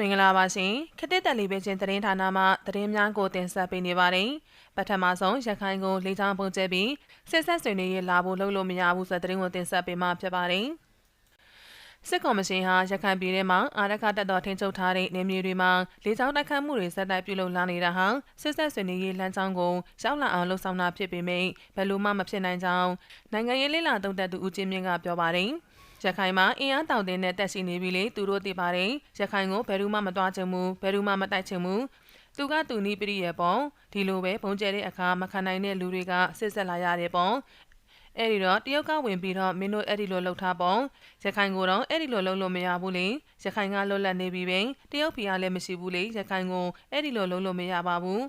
မင်္ဂလာပါရှင်ခတစ်တက်လီပဲချင်းသတင်းဌာနမှသတင်းများကိုတင်ဆက်ပေးနေပါတယ်ပထမဆုံးရခိုင်ကိုလေးချောင်းပုံကျဲပြီးစစ်ဆက်ဆွေးနွေးရေးလာဖို့လုပ်လို့မရဘူးဆိုတဲ့သတင်းကိုတင်ဆက်ပေးမှာဖြစ်ပါတယ်စစ်ကော်မရှင်ဟာရခိုင်ပြည်ထဲမှာအာရခတက်တော်ထင်းချုပ်ထားတဲ့နေမြေတွေမှာလေကြောင်းတိုက်ခတ်မှုတွေဆက်တိုက်ပြုလုပ်လာနေတာဟာစစ်ဆက်ဆွေးနွေးရေးလမ်းကြောင်းကိုရောက်လာအောင်လှုံ့ဆော်တာဖြစ်ပေမယ့်ဘယ်လိုမှမဖြစ်နိုင်ကြောင်းနိုင်ငံရေးလိလာတုံ့တက်သူဦးချင်းမြင့်ကပြောပါတယ်။ ရခိုင်မှာအင်အားတောင်တင်တဲ့တက်ရှိနေပြီလေသူတို့သိပါတယ်ရခိုင်ကိုဘယ်သူမှမတွားချင်ဘူးဘယ်သူမှမတိုက်ချင်ဘူးသူကသူနီးပရိရဲ့ပေါ့ဒီလိုပဲဘုံကျဲတဲ့အခါမခံနိုင်တဲ့လူတွေကဆစ်ဆက်လာရတယ်ပေါ့အဲ့ဒီတော့တရုတ်ကဝင်ပြီးတော့မင်းတို့အဲ့ဒီလိုလှုပ်ထားပေါ့ရခိုင်ကိုတော့အဲ့ဒီလိုလှုပ်လို့မရဘူးလေရခိုင်ကလွတ်လပ်နေပြီပဲတရုတ်ဖီကလည်းမရှိဘူးလေရခိုင်ကိုအဲ့ဒီလိုလှုပ်လို့မရပါဘူး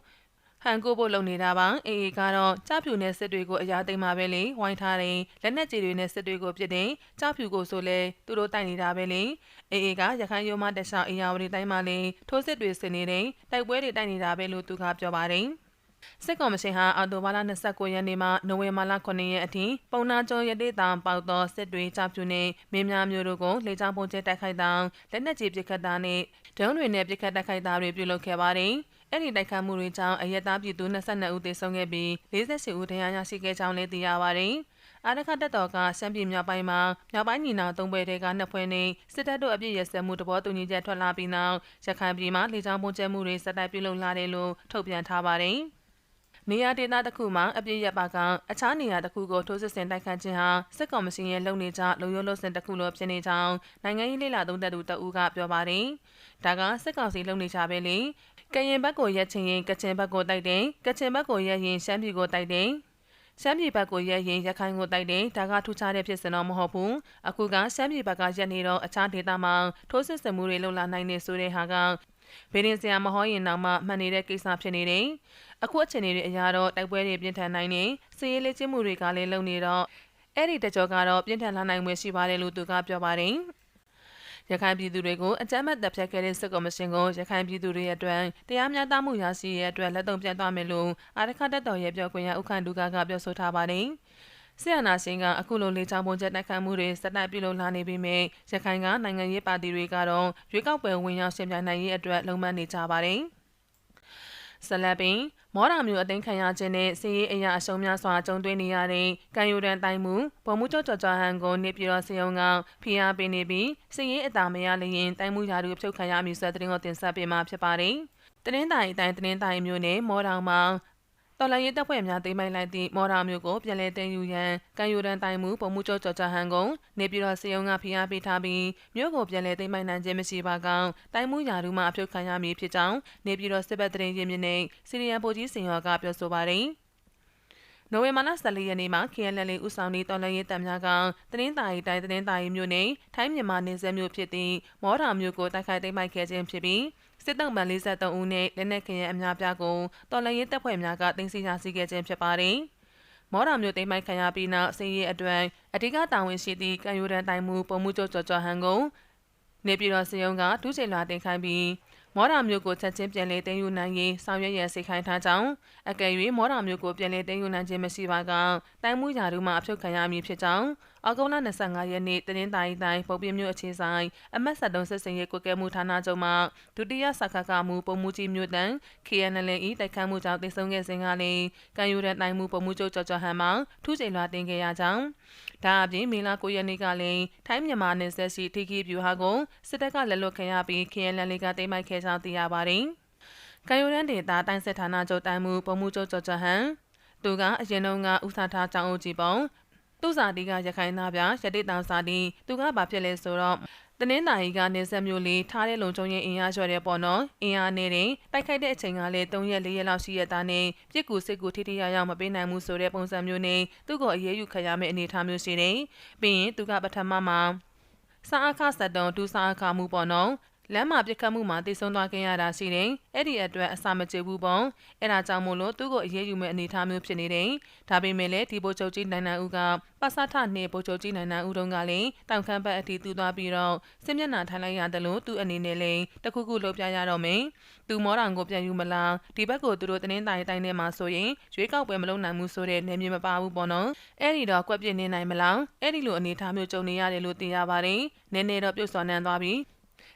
ဟန်ကိုဖို့လုပ်နေတာပါအေးအေးကတော့ကြားဖြူနဲ့စစ်တွေကိုအရာသိမ်းမှာပဲလေဝိုင်းထားတယ်လက်နက်ကြီးတွေနဲ့စစ်တွေကိုပြစ်တယ်ကြားဖြူကိုဆိုလဲသူတို့တိုက်နေတာပဲလေအေးအေးကရခိုင်ရိုးမတက်ဆောင်အေယာဝတီတိုင်းမှာလေထိုးစစ်တွေဆင်နေတယ်တိုက်ပွဲတွေတိုက်နေတာပဲလို့သူကပြောပါတယ်စစ်ကောင်မရှင်ဟာအော်တိုဘာလ29ရက်နေ့မှနိုဝင်ဘာလ9ရက်အထိပုံနာကျော်ရတဲ့တောင်ပေါသောစစ်တွေကြပြူနေမင်းများမျိုးတို့ကိုလေကြောင်းပုံကျဲတိုက်ခိုက်တောင်လက်နက်ကြီးပစ်ခတ်တာနဲ့ဒုံးတွေနဲ့ပစ်ခတ်တိုက်ခိုက်တာတွေပြုလုပ်ခဲ့ပါတယ်။ အဲ့ဒီတိုက်ခတ်မှုတွေကြောင့်အရက်သားပြည်သူ22ဦးသေဆုံးခဲ့ပြီး48ဦးဒဏ်ရာရရှိခဲ့ကြောင်းလည်းသိရပါတယ်။အာရခတက်တော်ကရှမ်းပြည်မြောက်ပိုင်းမှာမြောက်ပိုင်းညီနောင်သုံးဘွဲတွေကနှစ်ဖွဲ့နဲ့စစ်တပ်တို့အပြစ်ရစဲမှုတဘောတူညီချက်ထွက်လာပြီးနောက်ရခိုင်ပြည်မှာလေကြောင်းပုံကျဲမှုတွေစက်တိုက်ပြုလုပ်လာတယ်လို့ထုတ်ပြန်ထားပါတယ်။ နေရာဒေသတစ်ခုမှာအပြည့်ရပါကအခြားနေရာတစ်ခုကိုထိုးစစ်ဆင်တိုက်ခတ်ခြင်းဟာစစ်ကောင်မရှင်ရဲ့လုပ်နေကြလုံရုံးလို့စင်တစ်ခုလိုဖြစ်နေကြောင်းနိုင်ငံရေးလေးလာသုံးသက်သူတအူးကပြောပါတယ်။ဒါကစစ်ကောင်စီလုပ်နေကြပဲလေကရင်ဘက်ကိုရက်ချင်ရင်ကချင်ဘက်ကိုတိုက်တယ်ကချင်ဘက်ကိုရက်ရင်ရှမ်းပြည်ကိုတိုက်တယ်ရှမ်းပြည်ဘက်ကိုရက်ရင်ရခိုင်ကိုတိုက်တယ်ဒါကထူးခြားတဲ့ဖြစ်စဉ်တော့မဟုတ်ဘူးအခုကရှမ်းပြည်ဘက်ကရက်နေတော့အခြားဒေသမှာထိုးစစ်ဆင်မှုတွေလုပ်လာနိုင်နေဆိုတဲ့ဟာက ဗေဒင်စရာမဟောရင်တော့မှမှန်နေတဲ့ကိစ္စဖြစ်နေတယ်အခုအချိန်တွေအရာတော့တိုက်ပွဲတွေပြင်းထန်နိုင်နေစီးရေးလေ့ကျင့်မှုတွေကလည်းလုပ်နေတော့အဲ့ဒီတကြောကတော့ပြင်းထန်လာနိုင်ွယ်ရှိပါတယ်လို့သူကပြောပါတယ်ရခိုင်ပြည်သူတွေကိုအကြမ်းဖက်တပ်ဖြတ်ခဲ့တဲ့စစ်ကော်မရှင်ကိုရခိုင်ပြည်သူတွေအတွက်တရားမျှတမှုရရှိရတဲ့အတွက်လက်သုံးပြန်သွားမယ်လို့အာရခတက်တော်ရဲ့ပြောခွင့်ရဥက္ကဋ္ဌဒုကကပြောဆိုထားပါတယ်။ ဆီယနာရှင်ကအခုလိုလေချောင်းပုံချက်တိုက်ခိုက်မှုတွေစတိုက်ပြုလုပ်လာနေပြီးမြဲရခိုင်ကနိုင်ငံရေးပါတီတွေကတော့ရွေးကောက်ပွဲဝင်ရောက်ရှင်ပြိုင်နိုင်ရေးအတွက်လုံမန်းနေကြပါတယ်။ဆလပ်ပင်မော်ရာမျိုးအသိမ်းခံရခြင်းနဲ့စီးရေးအရာအရှုံးများစွာကြုံတွေ့နေရတဲ့ကံယူရန်တိုင်းမှုဗိုလ်မှူးချုပ်ကျော်ကျော်ဟန်ကိုနေပြည်တော်စီယုံကဖိအားပေးနေပြီးစီးရေးအတာမရလျင်တိုင်းမှုရာထူးဖြုတ်ခံရမည်ဆိုတဲ့တင်ကိုတင်ဆက်ပေးမှာဖြစ်ပါတယ်။တင်းတိုင်းအတိုင်းတင်းတိုင်းမျိုးနဲ့မော်တော်မှာ တော်လိုင်းရေးတပ်ဖွဲ့များသိမ်းပိုက်လိုက်သည့်မော်ရာမျိုးကိုပြန်လည်တင်ယူရန်ကံယူရန်တိုင်မှုပုံမှုကျော်ကျော်ချဟန်ကုန်နေပြည်တော်စေယုံကဖိအားပေးထားပြီးမြို့ကိုပြန်လည်သိမ်းပိုက်နိုင်ခြင်းမရှိပါကတိုင်မှုယာရုမှအဖြုတ်ခံရမည်ဖြစ်ကြောင်းနေပြည်တော်စစ်ဘက်တရင်ရင်းမြစ်နဲ့စီရီယံပိုကြီးစင်ရောကပြောဆိုပါတယ် နိုဝင်ဘာလ14ရက်နေ့မှာ KNL ဦးဆောင်သည့်တော်လှန်ရေးတပ်များကတင်းတာရီတိုင်းတင်းတာရီမြို့နယ်ထိုင်းမြန်မာနယ်စပ်မြို့ဖြစ်သည့်မော်တာမြို့ကိုတိုက်ခိုက်သိမ်းပိုက်ခဲ့ခြင်းဖြစ်ပြီးစစ်တပ်မှ43ဦးနဲ့လက်နက်ခဲယမ်းအများပြားကိုတော်လှန်ရေးတပ်ဖွဲ့များကတင်စီရရှိခဲ့ခြင်းဖြစ်ပါတယ်။မော်ဒာမျိုးသိမ်းမိုက်ခံရပြီးနောက်စည်ရေးအတွက်အဓိကတာဝန်ရှိသည့်ကံယူရန်တိုင်မှုပုံမှုချုပ်ကျော်ကျော်ဟန်ကုန်နေပြည်တော်စရုံးကဒုချိန်လာတင်ခိုင်းပြီး မော်ဒာမျိုးကိုချက်ချင်းပြန်လည်တင်ယူနိုင်ရေးဆောင်ရွက်ရန်စိတ်ခိုင်းထားကြောင်းအကယ်၍မော်ဒာမျိုးကိုပြန်လည်တင်ယူနိုင်ခြင်းမရှိပါကတိုင်မှုရာထူးမှအဖြုတ်ခံရမည်ဖြစ်ကြောင်းအောက်တိုဘာ25ရက်နေ့တနင်္သာရီတိုင်းပုံပြမြို့အခြေဆိုင်အမတ်73စစ်စင်ရေးကွက်ကဲမှုဌာနချုပ်မှဒုတိယစခခမှုပုံမှုကြီးမြို့တန်း KNL ၏တိုက်ခတ်မှုကြောင့်တည်ဆုံခဲ့စဉ်ကလည်းကံယူရန်တိုင်မှုပုံမှုချုပ်ကြော်ကြော်ဟန်မှထူးချိန်လွှာတင်ခဲ့ရကြောင်းဒါအပြင်မေလ9ရက်နေ့ကလည်းထိုင်းမြန်မာနယ်စပ်ရှိထိခိဗျူဟာကိုစစ်တပ်ကလက်လွတ်ခံရပြီး KNL ကတိမ့်မိုက်ခဲ့ကြောင်းသိရပါတယ်။ကံယူရန်ဒေတာတိုင်းစစ်ဌာနချုပ်တိုင်မှုပုံမှုချုပ်ကြော်ကြော်ဟန်သူကအရင်တုန်းကဥစားထားကြောင်းအုပ်ကြီးပုံ သူ့စာတီကရခိုင်သားပြရတိတောင်စာတီသူကဘာဖြစ်လဲဆိုတော့တနင်္သာရီကနေဆက်မျိုးလေးထားတဲ့လုံချုံရင်အင်အားလျှော်တဲ့ပေါ့နော်အင်အားနေတဲ့တိုက်ခိုက်တဲ့အချိန်ကလည်း3ရက်4ရက်လောက်ရှိရတာနဲ့ပြစ်ကူစစ်ကူထိထိရရမပေးနိုင်ဘူးဆိုတဲ့ပုံစံမျိုးနဲ့သူ့ကိုအရေးယူခရမယ့်အနေအထားမျိုးရှိတယ်ပြီးရင်သူကပထမမှာစာအခဆက်တုံးဒူစာအခမှုပေါ့နော် လမ်းမှာပြစ်ခတ်မှုမှာတိဆုံးသွားခဲ့ရတာရှိတယ်။အဲ့ဒီအတွက်အစာမကျေဘူးပေါ့။အဲ့ဒါကြောင့်မို့လို့သူ့ကိုအရေးယူမဲ့အနေအထားမျိုးဖြစ်နေတယ်။ဒါပေမဲ့လည်းဒီဘိုးချုပ်ကြီးနိုင်နိုင်ဦးကပစထနဲ့ဘိုးချုပ်ကြီးနိုင်နိုင်ဦးတုန်းကလည်းတောင်ခမ်းဘက်အထိသူ့သွားပြီးတော့စစ်မျက်နှာထိုင်လိုက်ရတယ်လို့သူ့အနေနဲ့လည်းတခုခုလုပ်ပြရတော့မယ်။သူမောတောင်ကိုပြန်ယူမလားဒီဘက်ကိုသူတို့တင်းတိုင်းတိုင်းထဲမှာဆိုရင်ရွေးကောက်ပွဲမလုပ်နိုင်ဘူးဆိုတဲ့နေမြေမပါဘူးပေါ့နော်။အဲ့ဒီတော့ကွက်ပြစ်နေနိုင်မလား။အဲ့ဒီလိုအနေအထားမျိုးကြုံနေရတယ်လို့သိရပါတယ်။နည်းနည်းတော့ပြုတ်စော်နှံသွားပြီး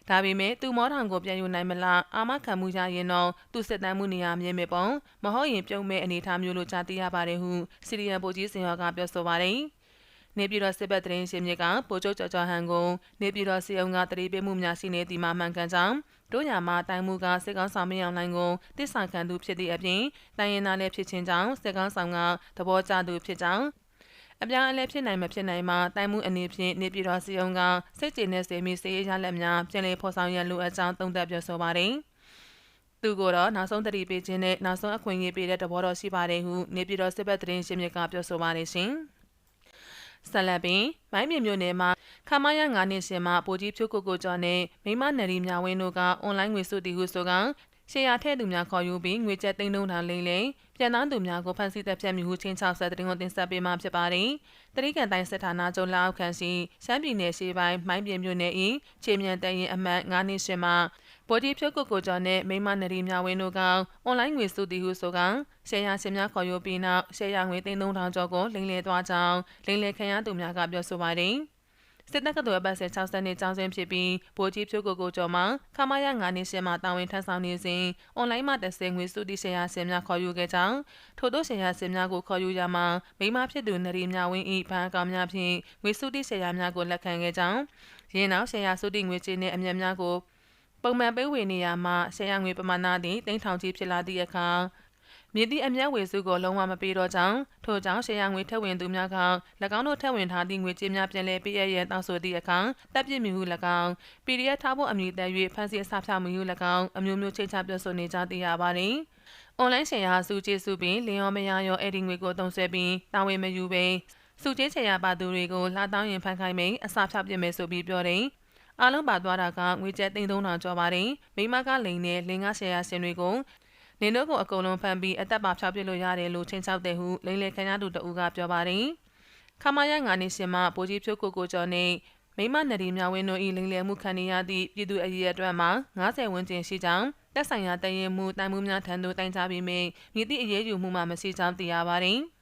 ဒါပေမဲ့သူမောထောင်ကိုပြန်ယူနိုင်မလားအာမခံမှုရရင်တော့သူစစ်တမ်းမှုနေရာမြင်မဲ့ပုံမဟုတ်ရင်ပြုံးမဲ့အနေအထားမျိုးလို့ကြားသိရပါတယ်ဟုစီရီယံပိုကြီးစင်ရောကပြောဆိုပါတယ်နေပြည်တော်စစ်ဘက်တရင်ရှင်မြစ်ကပိုချိုကျော်ကျော်ဟန်ကိုနေပြည်တော်စီအောင်ကတတိပေးမှုများရှိနေသည်မှာမှန်ကန်ကြောင်းတို့ညာမှာတိုင်မှုကစစ်ကောင်းဆောင်မင်းအောင်လိုင်းကိုတစ္ဆာခံသူဖြစ်သည့်အပြင်တိုင်ရင်သားလည်းဖြစ်ခြင်းကြောင့်စစ်ကောင်းဆောင်ကသဘောကျသူဖြစ်ကြောင်း အပြောင်းအလဲဖြစ်နိုင်မဖြစ်နိုင်မှာတိုင်မှုအနေဖြင့်နေပြည်တော်စီအောင်ကစိတ်ကျေနပ်စေမီစေရရလက်များပြန်လည်ဖော်ဆောင်ရန်လိုအပ်ကြောင်းသုံးသပ်ပြောဆိုပါတယ်သူကိုတော့နောက်ဆုံးတတိပေးခြင်းနဲ့နောက်ဆုံးအခွင့်အရေးပေးတဲ့တဘောတော်ရှိပါတယ်ဟုနေပြည်တော်စစ်ဘက်သတင်းရှင်မြစ်ကပြောဆိုပါတယ်ရှင်။ဆက်လက်ပြီးမိုင်းမြေမြို့နယ်မှာခမရ9နှစ်ရှင်မှာပိုကြီးဖြိုးကိုကိုကျော်နဲ့မိမနယ်ရီမြဝင်းတို့ကအွန်လိုင်းငွေစုတီဟုဆိုက ရှေယာထဲ့သူများခေါ်ယူပြီးငွေကျပ်သိန်းလုံးထောင်လိမ့်လိမ့်ပြန်သားသူများကိုဖန်ဆီးသက်ဖြတ်မှုဟုချင်းချောက်ဆက်တဲ့တင်ကိုတင်ဆက်ပေးမှာဖြစ်ပါတယ်။တရိကန်တိုင်းစစ်ဌာနချုပ်လက်အောက်ခံရှိရှမ်းပြည်နယ်ရှေးပိုင်းမိုင်းပြင်းမြို့နယ်၏ခြေမြန်တရင်အမှတ်9နှစ်ရှင်မှာပေါ်တီဖြုတ်ကိုကိုကျော်နဲ့မိမနရီမြဝင်းတို့ကအွန်လိုင်းငွေစုတီဟုဆိုကရှယ်ယာရှင်များခေါ်ယူပြီးနောက်ရှယ်ယာငွေသိန်း3000ကျော်ကိုလိမ်လည်သွားကြောင်းလိမ်လည်ခံရသူများကပြောဆိုပါတယ်။ စစ်တပ်ကတော်ဘတ်ဆယ်60နှစ်ကျောင်းစင်းဖြစ်ပြီးဗိုလ်ကြီးဖြိုးကိုကိုကျော်မှခမာရ9နှစ်ရှင်းမှာတာဝန်ထမ်းဆောင်နေစဉ်အွန်လိုင်းမှာတဆင်ငွေစုတီရှယ်ယာဆင်များခေါ်ယူခဲ့ကြောင်းထို့သောရှယ်ယာဆင်များကိုခေါ်ယူရမှာမိမဖြစ်သူနရီမြဝင်းဤဘဏ်အကောင့်များဖြင့်ငွေစုတီရှယ်ယာများကိုလက်ခံခဲ့ကြောင်းရင်းနောက်ရှယ်ယာစုတီငွေကြေးနှင့်အမြတ်များကိုပုံမှန်ပေးဝေနေရမှာရှယ်ယာငွေပမာဏသည်တိန့်ထောင်ကြီးဖြစ်လာသည့်အခါ မြည်သည့်အမျက်ဝေစုကိုလုံးဝမပေးတော့ကြောင်းထို့ကြောင့်ရှယ်ယာငွေထက်ဝင်သူများက၎င်းတို့ထက်ဝင်ထားသည့်ငွေကြေးများပြန်လည်ပေးရရတောင်းဆိုသည့်အခါတပ်ပြစ်မှုဟု၎င်း PDF ထားဖို့အမည်တက်၍ဖန်ဆီးအစဖြောက်မှုဟု၎င်းအမျိုးမျိုးချိတ်ချပြောဆိုနေကြသိရပါသည်။ online ရှယ်ယာစုကျေးစုပြီးလင်းရောမရရောအဲ့ဒီငွေကိုတုံးဆွဲပြီးတာဝန်မယူဘဲစုကျေးချေရပါသူတွေကိုလှတောင်းရင်ဖန်ခိုင်းမိန်အစာဖြောက်ပြစ်မယ်ဆိုပြီးပြောတယ်။အားလုံးပါသွားတာကငွေကျပ်3000ကျော်ပါတယ်။မိမကလိန်နဲ့လင်ကရှယ်ယာရှင်တွေကို နင်တို့ကိုအကုန်လုံးဖမ်းပြီးအသက်ပါဖြောက်ပစ်လို့ရတယ်လို့ချင်းချောက်တဲ့ဟုလိမ့်လေခန်းရသူတဦးကပြောပါတယ်။ခမာရငါနေရှင်မပိုကြီးဖြိုးကိုကိုကျော်နဲ့မိမနရီမြဝင်းတို့၏လိမ့်လည်မှုခံရသည့်ပြည်သူအရေးအတွက်မှာ90ဝန်းကျင်ရှိကြောင်းတက်ဆိုင်ရာတရင်မှုတိုင်မှုများထံသို့တိုင်ကြားပြီးမြည်သည့်အရေးယူမှုမှမရှိကြောင်းသိရပါတယ်။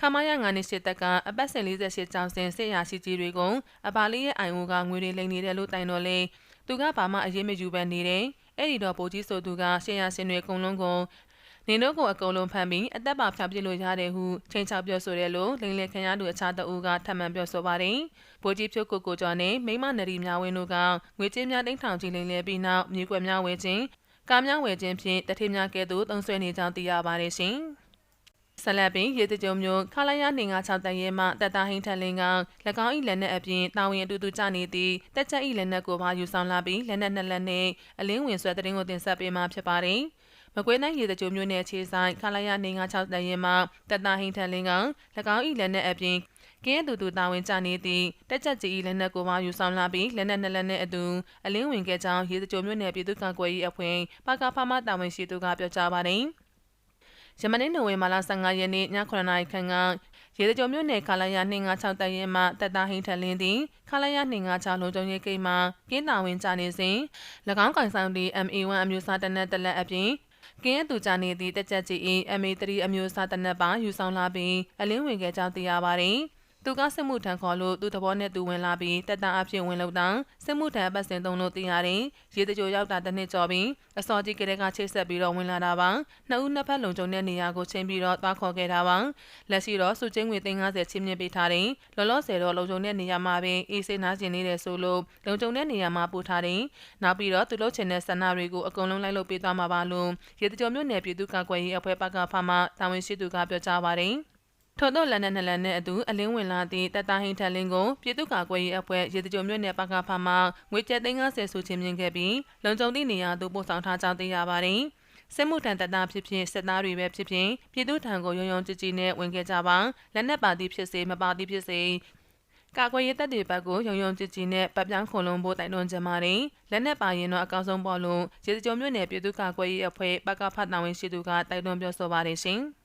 ခမာရငါနေရှိတက်ကအပတ်စဉ်48ကျောင်းစဉ်စစ်ရာရှိကြီးတွေကိုအပါလေးရဲ့အိုင်အိုကငွေတွေလိမ်နေတယ်လို့တိုင်တော်လဲသူကဘာမှအရေးမယူဘဲနေတယ် အဲ့ဒီတော့ပိုကြီးဆိုသူကရှေ့ရဆင်တွေအကုန်လုံးကိုနင်တို့ကိုအကုန်လုံးဖမ်းပြီးအသက်ပါဖြောက်ပြစ်လို့ရတယ်ဟုချိန်ချောက်ပြောဆိုတယ်လို့လိန်လေခင်ရသူအခြားတအူးကထပ်မံပြောဆိုပါတယ်။ဗိုလ်ကြီးဖြုတ်ကိုကိုကျော်နဲ့မိမနရီများဝင်းတို့ကငွေကြေးများတိန့်ထောင်ကြီးလိန်လေပြီးနောက်မြေကွက်များဝဲခြင်းကားများဝဲခြင်းဖြင့်တထေးများကဲ့သို့သုံးဆွဲနေကြောင်းသိရပါတယ်ရှင်။ ဆလပ်ပင်ရေတကြုံမျိုးခလာရနေငါ6တန်ရဲမှတက်တာဟင်းထန်လင်းက၎င်း၏လက်နက်အပြင်တာဝန်အတူတူကြနေသည့်တက်ချက်၏လက်နက်ကိုပါယူဆောင်လာပြီးလက်နက်နှစ်လက်နှင့်အလင်းဝင်ဆွဲတဲ့ရင်ကိုတင်ဆက်ပေးမှဖြစ်ပါတယ်။မကွေးတိုင်းရေတကြုံမျိုးနယ်ခြေဆိုင်ခလာရနေငါ6တန်ရဲမှတက်တာဟင်းထန်လင်းက၎င်း၏လက်နက်အပြင်ကင်းတူတူတာဝန်ကြနေသည့်တက်ချက်ကြီးလက်နက်ကိုပါယူဆောင်လာပြီးလက်နက်နှစ်လက်နဲ့အတူအလင်းဝင်ခဲ့ကြောင်းရေစကြိုမြို့နယ်ပြည်သူ့ကာကွယ်ရေးအဖွဲ့ပါကဖမတာဝန်ရှိသူကပြောကြားပါတယ်။ ယမနေ့နိုဝင်ဘာလ15ရက်နေ့ည9:00နာရီခန့်ကရေတကြုံမြို့နယ်ခလာရ256တပ်ရဲမှတပ်သားဟင်းထလင်းသည်ခလာရ256လုံခြုံရေးကိန်းမှာကင်းတာဝင်ကြနေစဉ်၎င်းကန်ဆောင်သည့် MA1 အမျိုးအစားတနက်တလက်အပြင်ကင်းရသူကြနေသည့်တက်ချက်ကြီး MA3 အမျိုးအစားတနက်ပါယူဆောင်လာပြီးအလင်းဝင်ခဲ့ကြောင်းသိရပါသည်။ သူကစစ်မှုထမ်းခေါ်လို့သူ့သဘောနဲ့သူဝင်လာပြီးတက်တန်းအဖြစ်ဝင်လို့တောင်စစ်မှုထမ်းပတ်စင်သုံးလို့သိရတယ်။ရေတကြိုရောက်တာတစ်နှစ်ကျော်ပြီးအစောကြီးကလေးကချိတ်ဆက်ပြီးတော့ဝင်လာတာပါ။နှစ်ဦးနှစ်ဖက်လုံခြုံတဲ့နေရာကိုချင်းပြီးတော့သွားခေါ်ခဲ့တာပါ။လက်ရှိတော့စုချင်းငွေ350ချင်းမြင့်ပေးထားတယ်။လောလောဆယ်တော့လုံခြုံတဲ့နေရာမှာပင်အေးစေးနားကျင်နေတယ်ဆိုလို့လုံခြုံတဲ့နေရာမှာပို့ထားတယ်။နောက်ပြီးတော့သူတို့ချင်တဲ့ဆန္ဒတွေကိုအကုန်လုံးလိုက်လုပ်ပေးသွားမှာပါလို့ရေတကြိုမြို့နယ်ပြည်သူ့ကာကွယ်ရေးအဖွဲ့ပကဖမှတာဝန်ရှိသူကပြောကြားပါတယ်။ ထို့သောလက်နက်နှစ်လက်နဲ့အတူအလင်းဝင်လာသည့်တပ်သားဟင်းထက်လင်းကိုပြည်သူ့ကာကွယ်ရေးအဖွဲ့ရေတကြုံမြို့နယ်ပကဖမှငွေကျပ်350ဆိုချင်းမြင့်ခဲ့ပြီးလုံခြုံသည့်နေရာသို့ပို့ဆောင်ထားကြောင်းသိရပါတယ်။စစ်မှုထမ်းတပ်သားဖြစ်ဖြစ်စစ်သားတွေပဲဖြစ်ဖြစ်ပြည်သူ့ထံကိုရုံရုံကြည်ကြည်နဲ့ဝင်ခဲ့ကြပါလက်နက်ပါသည်ဖြစ်စေမပါသည်ဖြစ်စေကာကွယ်ရေးတပ်တွေဘက်ကိုရုံရုံကြည်ကြည်နဲ့ပတ်ပြောင်းခုံလုံးဖို့တိုက်တွန်းကြပါတယ်။လက်နက်ပါရင်တော့အကောင်းဆုံးပေါ်လို့ရေစကြုံမြို့နယ်ပြည်သူ့ကာကွယ်ရေးအဖွဲ့ပကဖတ်တာဝန်ရှိသူကတိုက်တွန်းပြောဆိုပါတယ်ရှင်။